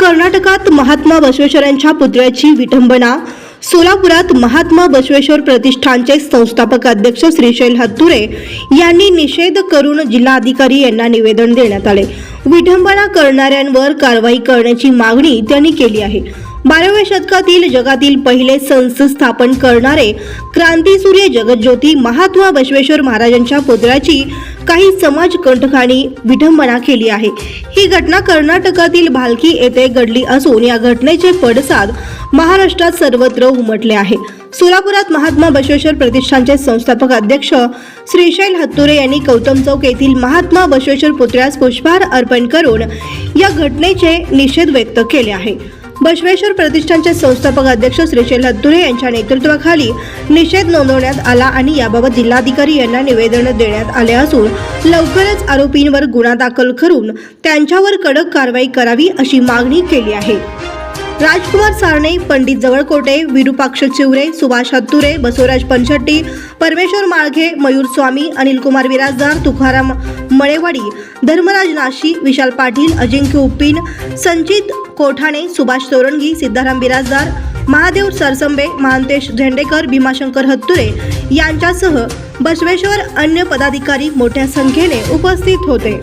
कर्नाटकात महात्मा बसवेश्वरांच्या पुतळ्याची विटंबना सोलापुरात महात्मा बसवेश्वर प्रतिष्ठानचे संस्थापक अध्यक्ष श्रीशैल हत्तुरे यांनी निषेध करून जिल्हाधिकारी यांना निवेदन देण्यात आले. विटंबना करणाऱ्यांवर कारवाई करण्याची मागणी त्यांनी केली आहे. बाराव्या शतकातील जगातील पहिले संस्थ स्थापन करणारे क्रांतीसूर्य जगज्योती महात्मा बसवेश्वर महाराजांच्या पुतळ्याची काही समाजकंटकांनी विटंबना केली आहे. ही घटना कर्नाटकातील भालकी येथे घडली असून या घटनेचे पडसाद महाराष्ट्रात सर्वत्र उमटले आहे. सोलापुरात महात्मा बसवेश्वर प्रतिष्ठानचे संस्थापक अध्यक्ष श्रीशैल हत्तुरे यांनी गौतम चौक येथील महात्मा बसवेश्वर पुतळ्यास पुष्पहार अर्पण करून या घटनेचे निषेध व्यक्त केले आहे. बसवेश्वर प्रतिष्ठानचे संस्थापक अध्यक्ष श्रीशैल हत्तुरे यांच्या नेतृत्वाखाली निषेध नोंदवण्यात आला आणि याबाबत जिल्हाधिकारी यांना निवेदन देण्यात आले असून लवकरच आरोपींवर गुन्हा दाखल करून त्यांच्यावर कडक कारवाई करावी अशी मागणी केली आहे. राजकुमार सारणे पंडित जवळकोटे विरूपाक्ष चिवरे सुभाष हत्तुरे बसवराज पंचट्टी परमेश्वर माळघे मयूर स्वामी अनिलकुमार विराजदार तुकाराम मळेवाडी धर्मराज नाशी विशाल पाटील अजिंक्य उप्पीन संचित कोठाणे सुभाष तोरणगी सिद्धाराम बिराजदार महादेव सरसंबे महांतेश झेंडेकर भीमाशंकर हत्तुरे यांच्यासह बसवेश्वर अन्य पदाधिकारी मोठ्या संख्येने उपस्थित होते.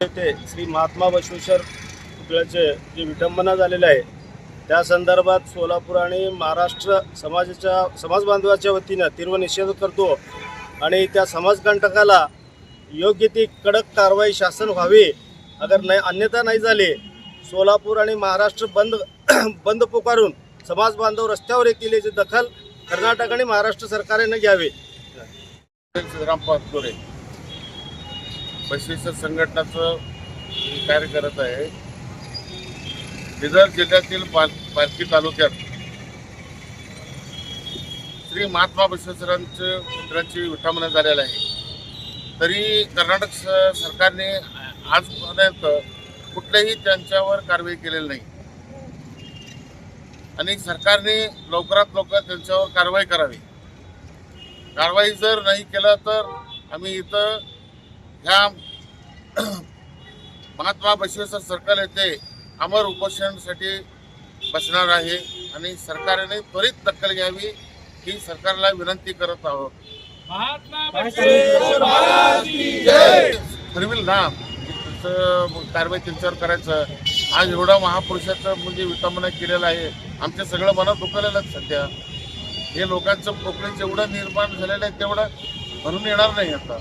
श्री महात्मा बसवेश्वर पुतळ्याचे जे विटंबना झालेले आहे त्या संदर्भात सोलापूर आणि महाराष्ट्र समाजाच्या समाज बांधवाच्या वतीनं तीव्र निषेध करतो आणि त्या समाजकंटकाला योग्य ती कडक कारवाई शासन व्हावी अगर नाही अन्यथा नाही झाली सोलापूर आणि महाराष्ट्र बंद बंद पुकारून समाज बांधव रस्त्यावर येतील याची दखल कर्नाटक आणि महाराष्ट्र सरकारने घ्यावी. सिद्धराम पाचपुरे बसवेश्वर संघटनाचं कार्य करत आहे. बिदर जिल्ह्यातील पाल पालखी तालुक्यात श्री महात्मा बसवेश्वरांच्या पुत्रांची विठामना झालेला आहे. तरी कर्नाटक सरकारने आजपर्यंत कुठल्याही त्यांच्यावर कारवाई केलेली नाही. आणि सरकारने लवकरात लवकर त्यांच्यावर कारवाई करावी. कारवाई जर नाही केलं तर आम्ही इथं ह्या महात्मा बसवेश्वर सर्कल येथे अमर उपोषणासाठी बसणार आहे आणि सरकारने त्वरित दखल घ्यावी ही सरकारला विनंती करत आहोत. की तसं कारवाई त्यांच्यावर करायचं. आज एवढा महापुरुषाचं म्हणजे विटंबना केलेलं आहे. आमच्या सगळं मनात दुखलेलं आहे सध्या. हे लोकांचं पोकळी जेवढं निर्माण झालेलं आहे तेवढं भरून येणार नाही आता.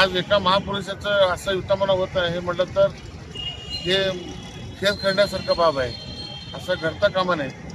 आज एका महापुरुषाचं असं विटंबना होत आहे हे म्हटलं तर हे खेळ खेळण्यासारखं बाब आहे. असं घडता कामा नये.